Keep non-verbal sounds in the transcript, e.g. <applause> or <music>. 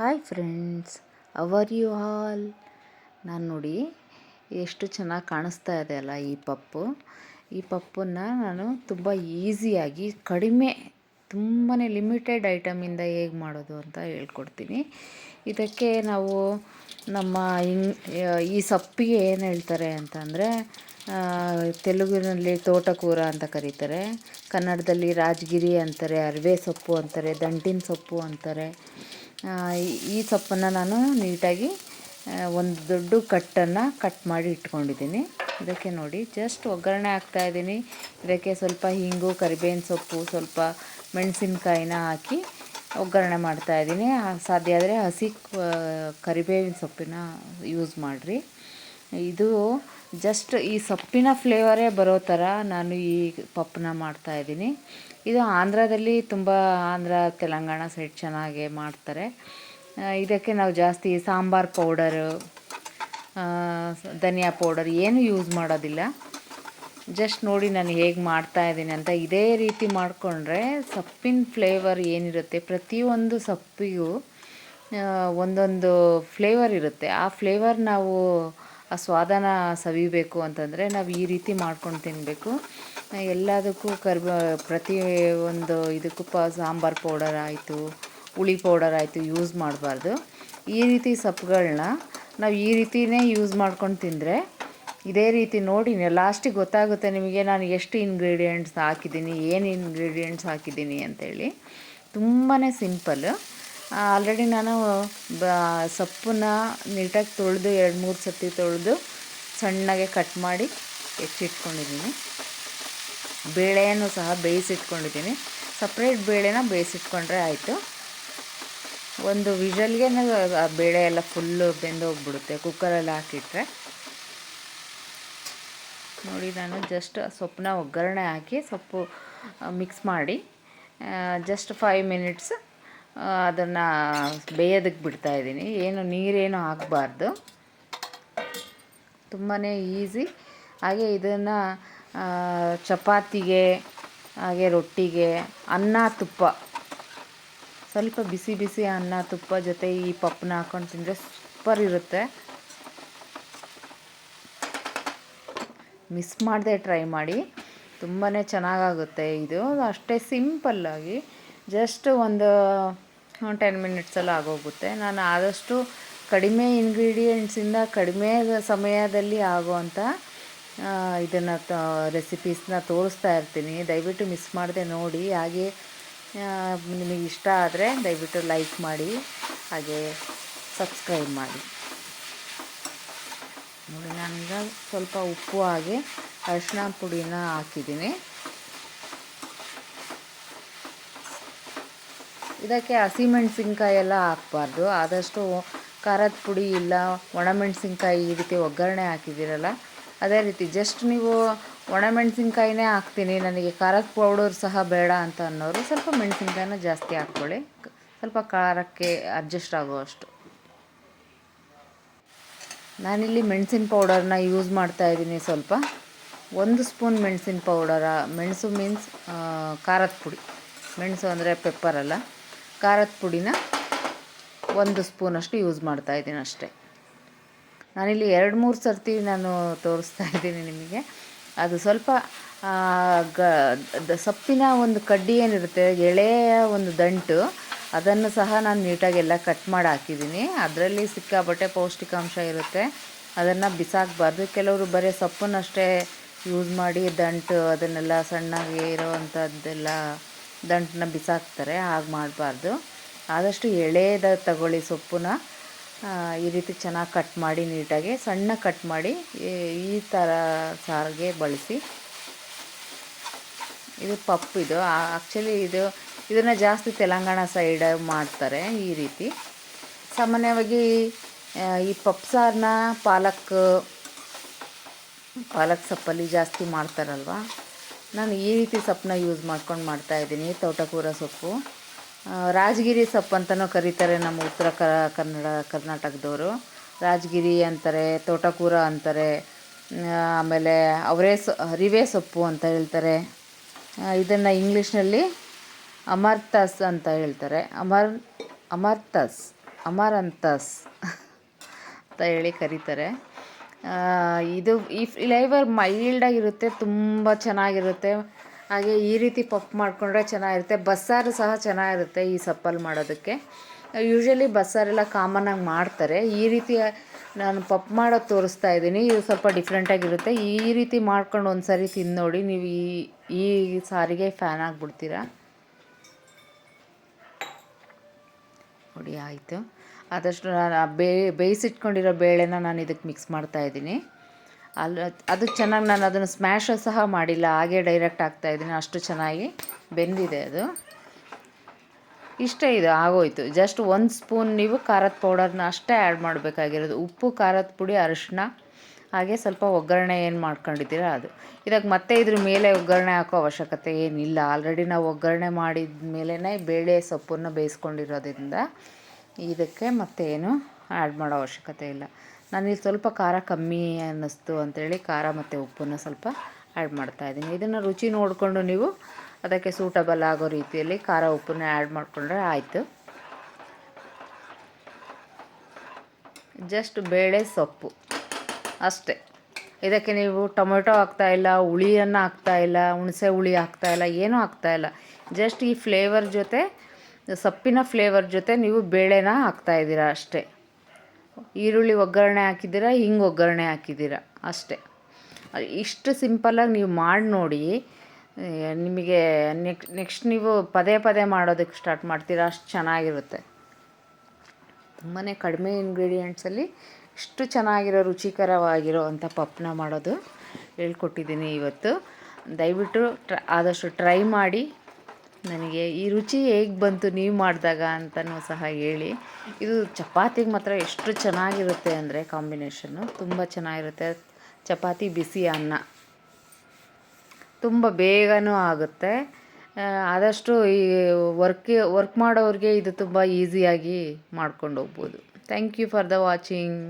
Hi friends how are you all ನಾನು ನೋಡಿ ಎಷ್ಟು ಚೆನ್ನಾಗಿ ಕಾಣಿಸ್ತಾ ಇದೆ ಅಲ್ಲ ಈ ಪಪ್ಪು. ಈ ಪಪ್ಪನ್ನು ನಾನು ತುಂಬ ಈಸಿಯಾಗಿ ಕಡಿಮೆ ತುಂಬಾ ಲಿಮಿಟೆಡ್ ಐಟಮಿಂದ ಹೇಗೆ ಮಾಡೋದು ಅಂತ ಹೇಳ್ಕೊಡ್ತೀನಿ. ಇದಕ್ಕೆ ನಾವು ನಮ್ಮ ಈ ಸೊಪ್ಪಿಗೆ ಏನು ಹೇಳ್ತಾರೆ ಅಂತಂದರೆ ತೆಲುಗಿನಲ್ಲಿ ತೋಟಕೂರ ಅಂತ ಕರೀತಾರೆ. ಕನ್ನಡದಲ್ಲಿ ರಾಜಗಿರಿ ಅಂತಾರೆ, ಅರಿವೆ ಸೊಪ್ಪು ಅಂತಾರೆ, ದಂಟಿನ ಸೊಪ್ಪು ಅಂತಾರೆ. ಈ ಸೊಪ್ಪನ್ನು ನಾನು ನೀಟಾಗಿ ಒಂದು ದೊಡ್ಡ ಕಟ್ಟನ್ನು ಕಟ್ ಮಾಡಿ ಇಟ್ಕೊಂಡಿದ್ದೀನಿ. ಇದಕ್ಕೆ ನೋಡಿ, ಜಸ್ಟ್ ಒಗ್ಗರಣೆ ಹಾಕ್ತಾಯಿದ್ದೀನಿ ಇದಕ್ಕೆ ಸ್ವಲ್ಪ ಹಿಂಗು, ಕರಿಬೇವಿನ ಸೊಪ್ಪು, ಸ್ವಲ್ಪ ಮೆಣಸಿನ್ಕಾಯಿನ ಹಾಕಿ ಒಗ್ಗರಣೆ ಮಾಡ್ತಾಯಿದ್ದೀನಿ ಸಾಧ್ಯ ಆದರೆ ಹಸಿ ಕರಿಬೇವಿನ ಸೊಪ್ಪಿನ ಯೂಸ್ ಮಾಡಿರಿ. ಇದು ಜಸ್ಟ್ ಈ ಸೊಪ್ಪಿನ ಫ್ಲೇವರೇ ಬರೋ ಥರ ನಾನು ಈ ಪಪ್ಪನ್ನ ಮಾಡ್ತಾಯಿದ್ದೀನಿ ಇದು ಆಂಧ್ರದಲ್ಲಿ ತುಂಬ ಆಂಧ್ರ, ತೆಲಂಗಾಣ ಸೈಡ್ ಚೆನ್ನಾಗಿ ಮಾಡ್ತಾರೆ. ಇದಕ್ಕೆ ನಾವು ಜಾಸ್ತಿ ಸಾಂಬಾರ್ ಪೌಡರು ಧನಿಯಾ ಪೌಡರ್ ಏನು ಯೂಸ್ ಮಾಡೋದಿಲ್ಲ. ಜಸ್ಟ್ ನೋಡಿ ನಾನು ಹೇಗೆ ಮಾಡ್ತಾಯಿದ್ದೀನಿ ಅಂತ ಇದೇ ರೀತಿ ಮಾಡಿಕೊಂಡ್ರೆ ಸೊಪ್ಪಿನ ಫ್ಲೇವರ್ ಏನಿರುತ್ತೆ? ಪ್ರತಿಯೊಂದು ಸೊಪ್ಪಿಗೂ ಒಂದೊಂದು ಫ್ಲೇವರ್ ಇರುತ್ತೆ. ಆ ಫ್ಲೇವರ್ ನಾವು ಆ ಸ್ವಾದನ ಸವಿಬೇಕು ಅಂತಂದರೆ ನಾವು ಈ ರೀತಿ ಮಾಡ್ಕೊಂಡು ತಿನ್ನಬೇಕು ಎಲ್ಲದಕ್ಕೂ ಕರ್ಬ, ಪ್ರತಿ ಒಂದು ಇದಕ್ಕೂ ಪ, ಸಾಂಬಾರು ಪೌಡರ್ ಆಯಿತು, ಹುಳಿ ಪೌಡರ್ ಆಯಿತು ಯೂಸ್ ಮಾಡಬಾರ್ದು. ಈ ರೀತಿ ಸೊಪ್ಪುಗಳನ್ನ ನಾವು ಈ ರೀತಿಯೇ ಯೂಸ್ ಮಾಡ್ಕೊಂಡು ತಿಂದರೆ ಇದೇ ರೀತಿ ನೋಡಿ ಲಾಸ್ಟಿಗೆ ಗೊತ್ತಾಗುತ್ತೆ ನಿಮಗೆ ನಾನು ಎಷ್ಟು ಇಂಗ್ರೀಡಿಯೆಂಟ್ಸ್ ಹಾಕಿದ್ದೀನಿ, ಏನು ಇಂಗ್ರೀಡಿಯೆಂಟ್ಸ್ ಹಾಕಿದ್ದೀನಿ ಅಂತೇಳಿ. ತುಂಬಾ ಸಿಂಪಲ್ ಆಲ್ರೆಡಿ ನಾನು, ಬ, ಸೊಪ್ಪನ್ನ ನೀಟಾಗಿ ತೊಳೆದು ಎರಡು ಮೂರು ಸತಿ ತೊಳೆದು ಸಣ್ಣಗೆ ಕಟ್ ಮಾಡಿ ಹೆಚ್ಚಿಟ್ಕೊಂಡಿದ್ದೀನಿ. ಬೇಳೆಯನ್ನು ಸಹ ಬೇಯಿಸಿಟ್ಕೊಂಡಿದ್ದೀನಿ. ಸಪ್ರೇಟ್ ಬೇಳೆನ ಬೇಯಿಸಿಟ್ಕೊಂಡ್ರೆ ಆಯಿತು. ಒಂದು ವಿಷಲ್ಗೆ ಬೇಳೆ ಎಲ್ಲ ಫುಲ್ಲು ಬೆಂದೋಗ್ಬಿಡುತ್ತೆ ಕುಕ್ಕರಲ್ಲಿ ಹಾಕಿಟ್ರೆ. ನೋಡಿ, ನಾನು ಜಸ್ಟ್ ಸೊಪ್ಪನ್ನ ಒಗ್ಗರಣೆ ಹಾಕಿ ಸೊಪ್ಪು ಮಿಕ್ಸ್ ಮಾಡಿ ಜಸ್ಟ್ ಫೈವ್ ಮಿನಿಟ್ಸ್ ಅದನ್ನು ಬೇಯೋದಕ್ಕೆ ಬಿಡ್ತಾಯಿದ್ದೀನಿ ಏನು, ನೀರೇನು ಹಾಕಬಾರ್ದು. ತುಂಬಾ ಈಸಿ. ಹಾಗೆ ಇದನ್ನು ಚಪಾತಿಗೆ, ಹಾಗೆ ರೊಟ್ಟಿಗೆ, ಅನ್ನ, ತುಪ್ಪ. ಸ್ವಲ್ಪ ಬಿಸಿ ಬಿಸಿ ಅನ್ನ, ತುಪ್ಪ ಜೊತೆ ಈ ಪಪ್ಪನ್ನ ಹಾಕೊಂಡು ತಿಂದರೆ ಸೂಪರ್ ಇರುತ್ತೆ. ಮಿಸ್ ಮಾಡದೆ ಟ್ರೈ ಮಾಡಿ. ತುಂಬಾ ಚೆನ್ನಾಗಾಗುತ್ತೆ ಇದು. ಅಷ್ಟೇ ಸಿಂಪಲ್ಲಾಗಿ. ಜಸ್ಟ್ ಒಂದು ಟೆನ್ ಮಿನಿಟ್ಸಲ್ಲಿ ಆಗೋಗುತ್ತೆ. ನಾನು ಆದಷ್ಟು ಕಡಿಮೆ ಇಂಗ್ರೀಡಿಯೆಂಟ್ಸಿಂದ ಕಡಿಮೆ ಸಮಯದಲ್ಲಿ ಆಗುವಂಥ ಇದನ್ನು ತ ರೆಸಿಪೀಸ್ನ ತೋರಿಸ್ತಾ ಇರ್ತೀನಿ. ದಯವಿಟ್ಟು ಮಿಸ್ ಮಾಡದೆ ನೋಡಿ. ಹಾಗೆ ನಿಮಗೆ ಇಷ್ಟ ಆದರೆ ದಯವಿಟ್ಟು ಲೈಕ್ ಮಾಡಿ, ಹಾಗೆ ಸಬ್ಸ್ಕ್ರೈಬ್ ಮಾಡಿ. ನೋಡಿ, ನಾನೀಗ ಸ್ವಲ್ಪ ಉಪ್ಪು ಹಾಗೆ ಅರಿಶಿನ ಪುಡಿನ ಹಾಕಿದ್ದೀನಿ. ಇದಕ್ಕೆ ಹಸಿಮೆಣಸಿನ್ಕಾಯಿ ಎಲ್ಲ ಹಾಕ್ಬಾರ್ದು. ಆದಷ್ಟು ಖಾರದ ಪುಡಿ ಇಲ್ಲ, ಒಣಮೆಣ್ಸಿನ್ಕಾಯಿ ಈ ರೀತಿ ಒಗ್ಗರಣೆ ಹಾಕಿದ್ದೀರಲ್ಲ, ಅದೇ ರೀತಿ ಜಸ್ಟ್ ನೀವು ಒಣಮೆಣ್ಸಿನ್ಕಾಯಿನೇ ಹಾಕ್ತೀನಿ. ನನಗೆ ಖಾರದ ಪೌಡರ್ ಸಹ ಬೇಡ ಅಂತ ಅನ್ನೋರು ಸ್ವಲ್ಪ ಮೆಣಸಿನ್ಕಾಯಿನ ಜಾಸ್ತಿ ಹಾಕ್ಕೊಳ್ಳಿ. ಸ್ವಲ್ಪ ಖಾರಕ್ಕೆ ಅಡ್ಜಸ್ಟ್ ಆಗುವಷ್ಟು. ನಾನಿಲ್ಲಿ ಮೆಣಸಿನ ಪೌಡರ್ನ ಯೂಸ್ ಮಾಡ್ತಾ ಇದ್ದೀನಿ ಸ್ವಲ್ಪ. ಒಂದು ಸ್ಪೂನ್ ಮೆಣಸಿನ ಪೌಡರ, ಮೆಣಸು ಮೀನ್ಸ್ ಖಾರದ ಪುಡಿ. ಮೆಣಸು ಅಂದರೆ ಪೆಪ್ಪರಲ್ಲ ಖಾರದ ಪುಡಿನ ಒಂದು ಸ್ಪೂನಷ್ಟು ಯೂಸ್ ಮಾಡ್ತಾ ಇದ್ದೀನಿ ಅಷ್ಟೇ. ನಾನಿಲ್ಲಿ ಎರಡು ಮೂರು ಸರ್ತಿ ನಾನು ತೋರಿಸ್ತಾ ಇದ್ದೀನಿ ನಿಮಗೆ. ಅದು ಸ್ವಲ್ಪ ಗ ಸೊಪ್ಪಿನ ಒಂದು ಕಡ್ಡಿ ಏನಿರುತ್ತೆ, ಎಳೆಯ ಒಂದು ದಂಟು, ಅದನ್ನು ಸಹ ನಾನು ನೀಟಾಗಿ ಎಲ್ಲ ಕಟ್ ಮಾಡಿ ಹಾಕಿದ್ದೀನಿ. ಅದರಲ್ಲಿ ಸಿಕ್ಕಾಪಟ್ಟೆ ಪೌಷ್ಟಿಕಾಂಶ ಇರುತ್ತೆ. ಅದನ್ನು ಬಿಸಾಕಬಾರ್ದು. ಕೆಲವರು ಬರೀ ಸೊಪ್ಪನ್ನಷ್ಟೇ ಯೂಸ್ ಮಾಡಿ ದಂಟು, ಅದನ್ನೆಲ್ಲ ಸಣ್ಣಗೆ ಇರೋವಂಥದ್ದೆಲ್ಲ ದಂಟನ್ನ ಬಿಸಾಕ್ತಾರೆ, ಹಾಗೆ ಮಾಡಬಾರ್ದು. ಆದಷ್ಟು ಎಳೆಯದ ತಗೊಳ್ಳಿ ಸೊಪ್ಪನ್ನ ಈ ರೀತಿ ಚೆನ್ನಾಗಿ ಕಟ್ ಮಾಡಿ ನೀಟಾಗಿ, ಸಣ್ಣ ಕಟ್ ಮಾಡಿ, ಈ ಥರ ಸಾರಿಗೆ ಬಳಸಿ. ಇದು ಪಪ್ಪು ಇದು. ಆ್ಯಕ್ಚುಲಿ ಇದು, ಇದನ್ನು ಜಾಸ್ತಿ ತೆಲಂಗಾಣ ಸೈಡ್ ಮಾಡ್ತಾರೆ ಈ ರೀತಿ. ಸಾಮಾನ್ಯವಾಗಿ ಈ ಪಪ್ಪು ಸಾರನ್ನ ಪಾಲಕ್ ಪಾಲಕ್ ಸೊಪ್ಪಲ್ಲಿ ಜಾಸ್ತಿ ಮಾಡ್ತಾರಲ್ವ? ನಾನು ಈ ರೀತಿ ಸೊಪ್ಪನ್ನ ಯೂಸ್ ಮಾಡ್ಕೊಂಡು ಮಾಡ್ತಾಯಿದ್ದೀನಿ ತೋಟಕೂರ ಸೊಪ್ಪು. ರಾಜಗಿರಿ ಸೊಪ್ಪು ಅಂತಲೂ ಕರೀತಾರೆ ನಮ್ಮ ಉತ್ತರ ಕನ್ನಡ, ಕರ್ನಾಟಕದವರು. ರಾಜಗಿರಿ ಅಂತಾರೆ, ತೋಟಕೂರ ಅಂತಾರೆ ಆಮೇಲೆ ಅವರೇ ಸೊ, ಹರಿವೆ ಸೊಪ್ಪು ಅಂತ ಹೇಳ್ತಾರೆ. ಇದನ್ನು ಇಂಗ್ಲೀಷ್ನಲ್ಲಿ ಅಮರ್ತಸ್ ಅಂತ ಹೇಳ್ತಾರೆ. ಅಮರ್, ಅಮರ್ತಸ್, ಅಮರಂತಸ್ <laughs> ಅಂತ ಹೇಳಿ ಕರೀತಾರೆ. ಇದು ಈ ಫ್ಲೇವರ್ ಮೈಲ್ಡಾಗಿರುತ್ತೆ ತುಂಬ ಚೆನ್ನಾಗಿರುತ್ತೆ. ಹಾಗೆ ಈ ರೀತಿ ಪಫ್ ಮಾಡಿಕೊಂಡ್ರೆ ಚೆನ್ನಾಗಿರುತ್ತೆ. ಬಸ್ಸಾರು ಸಹ ಚೆನ್ನಾಗಿರುತ್ತೆ ಈ ಸಪ್ಪಲ್ಲಿ ಮಾಡೋದಕ್ಕೆ. ಯೂಶ್ವಲಿ ಬಸ್ಸಾರೆಲ್ಲ ಕಾಮನ್ನಾಗಿ ಮಾಡ್ತಾರೆ. ಈ ರೀತಿ, ನಾನು ಪಪ್ ಮಾಡೋದು ತೋರಿಸ್ತಾ ಇದ್ದೀನಿ. ಇದು ಸ್ವಲ್ಪ ಡಿಫ್ರೆಂಟಾಗಿರುತ್ತೆ ಈ ರೀತಿ ಮಾಡ್ಕೊಂಡು ಒಂದು ಸಾರಿ ತಿಂದು ನೋಡಿ ನೀವು ಈ ಈ ಸಾರಿಗೆ ಫ್ಯಾನ್ ಆಗಿಬಿಡ್ತೀರಾ? ನೋಡಿ, ಆಯಿತು. ಆದಷ್ಟು ನಾನು ಬೇ, ಬೇಯಿಸಿಟ್ಕೊಂಡಿರೋ ಬೇಳೆನ ನಾನು ಇದಕ್ಕೆ ಮಿಕ್ಸ್ ಮಾಡ್ತಾ ಇದ್ದೀನಿ. ಅಲ್ಲಿ ಅದು ಚೆನ್ನಾಗಿ ನಾನು ಅದನ್ನು ಸ್ಮ್ಯಾಶ ಸಹ ಮಾಡಿಲ್ಲ, ಹಾಗೆ ಡೈರೆಕ್ಟ್ ಹಾಕ್ತಾ ಇದ್ದೀನಿ, ಅಷ್ಟು ಚೆನ್ನಾಗಿ ಬೆಂದಿದೆ ಅದು. ಇಷ್ಟೇ ಇದು, ಆಗೋಯ್ತು. ಜಸ್ಟ್ ಒಂದು ಸ್ಪೂನ್ ನೀವು ಖಾರದ ಪೌಡರ್ನ ಅಷ್ಟೇ ಆ್ಯಡ್ ಮಾಡಬೇಕಾಗಿರೋದು. ಉಪ್ಪು, ಖಾರದ ಪುಡಿ ಅರಿಶಿನ ಹಾಗೆ ಸ್ವಲ್ಪ ಒಗ್ಗರಣೆ ಏನು ಮಾಡ್ಕೊಂಡಿದ್ದೀರ ಅದು. ಇದಕ್ಕೆ ಮತ್ತೆ ಇದ್ರ ಮೇಲೆ ಒಗ್ಗರಣೆ ಹಾಕೋ ಅವಶ್ಯಕತೆ ಏನಿಲ್ಲ. ಆಲ್ರೆಡಿ ನಾವು ಒಗ್ಗರಣೆ ಮಾಡಿದ ಮೇಲೇ ಬೇಳೆ ಸೊಪ್ಪನ್ನು ಬೇಯಿಸ್ಕೊಂಡಿರೋದ್ರಿಂದ ಇದಕ್ಕೆ ಮತ್ತೇನು ಆ್ಯಡ್ ಮಾಡೋ ಅವಶ್ಯಕತೆ ಇಲ್ಲ. ನಾನಿಲ್ಲಿ ಸ್ವಲ್ಪ ಖಾರ ಕಮ್ಮಿ ಅನ್ನಿಸ್ತು ಅಂತೇಳಿ ಖಾರ ಮತ್ತು ಉಪ್ಪನ್ನು ಸ್ವಲ್ಪ ಆ್ಯಡ್ ಮಾಡ್ತಾಯಿದ್ದೀನಿ ಇದನ್ನು ರುಚಿ ನೋಡಿಕೊಂಡು ನೀವು ಅದಕ್ಕೆ ಸೂಟಬಲ್ ಆಗೋ ರೀತಿಯಲ್ಲಿ ಖಾರ ಉಪ್ಪನ್ನು ಆ್ಯಡ್ ಮಾಡಿಕೊಂಡ್ರೆ ಆಯಿತು. ಜಸ್ಟ್ ಬೇಳೆ ಸೊಪ್ಪು. ಅಷ್ಟೇ. ಇದಕ್ಕೆ ನೀವು ಟೊಮೆಟೊ ಹಾಕ್ತಾಯಿಲ್ಲ ಹುಳಿಯನ್ನು ಹಾಕ್ತಾಯಿಲ್ಲ ಹುಣಸೆ ಹುಳಿ ಹಾಕ್ತಾಯಿಲ್ಲ ಏನೂ ಹಾಕ್ತಾಯಿಲ್ಲ ಜಸ್ಟ್ ಈ ಫ್ಲೇವರ್ ಜೊತೆ ಸೊಪ್ಪಿನ ಫ್ಲೇವರ್ ಜೊತೆ ನೀವು ಬೇಳೆನ ಹಾಕ್ತಾಯಿದ್ದೀರ ಅಷ್ಟೇ. ಈರುಳ್ಳಿ ಒಗ್ಗರಣೆ ಹಾಕಿದ್ದೀರ, ಹಿಂಗೆ ಒಗ್ಗರಣೆ ಹಾಕಿದ್ದೀರ ಅಷ್ಟೇ. ಇಷ್ಟು ಸಿಂಪಲ್ಲಾಗಿ ನೀವು ಮಾಡಿ ನೋಡಿ ನಿಮಗೆ ನೆಕ್ ನೆಕ್ಸ್ಟ್ ನೀವು ಪದೇ ಪದೇ ಮಾಡೋದಕ್ಕೆ ಸ್ಟಾರ್ಟ್ ಮಾಡ್ತೀರಾ, ಅಷ್ಟು ಚೆನ್ನಾಗಿರುತ್ತೆ. ತುಂಬಾ ಕಡಿಮೆ ಇಂಗ್ರೀಡಿಯೆಂಟ್ಸಲ್ಲಿ ಇಷ್ಟು ಚೆನ್ನಾಗಿರೋ ರುಚಿಕರವಾಗಿರೋ ಅಂಥ ಪಪ್ಪನ ಮಾಡೋದು ಹೇಳ್ಕೊಟ್ಟಿದ್ದೀನಿ ಇವತ್ತು. ದಯವಿಟ್ಟು ಟ್ರ, ಆದಷ್ಟು ಟ್ರೈ ಮಾಡಿ ನನಗೆ ಈ ರುಚಿ ಹೇಗೆ ಬಂತು ನೀವು ಮಾಡಿದಾಗ ಅಂತಲೂ ಸಹ ಹೇಳಿ. ಇದು ಚಪಾತಿಗೆ ಮಾತ್ರ ಎಷ್ಟು ಚೆನ್ನಾಗಿರುತ್ತೆ ಅಂದರೆ ಕಾಂಬಿನೇಷನ್ನು ತುಂಬ ಚೆನ್ನಾಗಿರುತ್ತೆ. ಚಪಾತಿ ಬಿಸಿ ಅನ್ನ. ತುಂಬ ಬೇಗನೂ ಆಗುತ್ತೆ. ಆದಷ್ಟು ಈ ವರ್ಕ್ ವರ್ಕ್ ಮಾಡೋರಿಗೆ ಇದು ತುಂಬ ಈಸಿಯಾಗಿ ಮಾಡ್ಕೊಂಡು ಹೋಗ್ಬೋದು. Thank you for the watching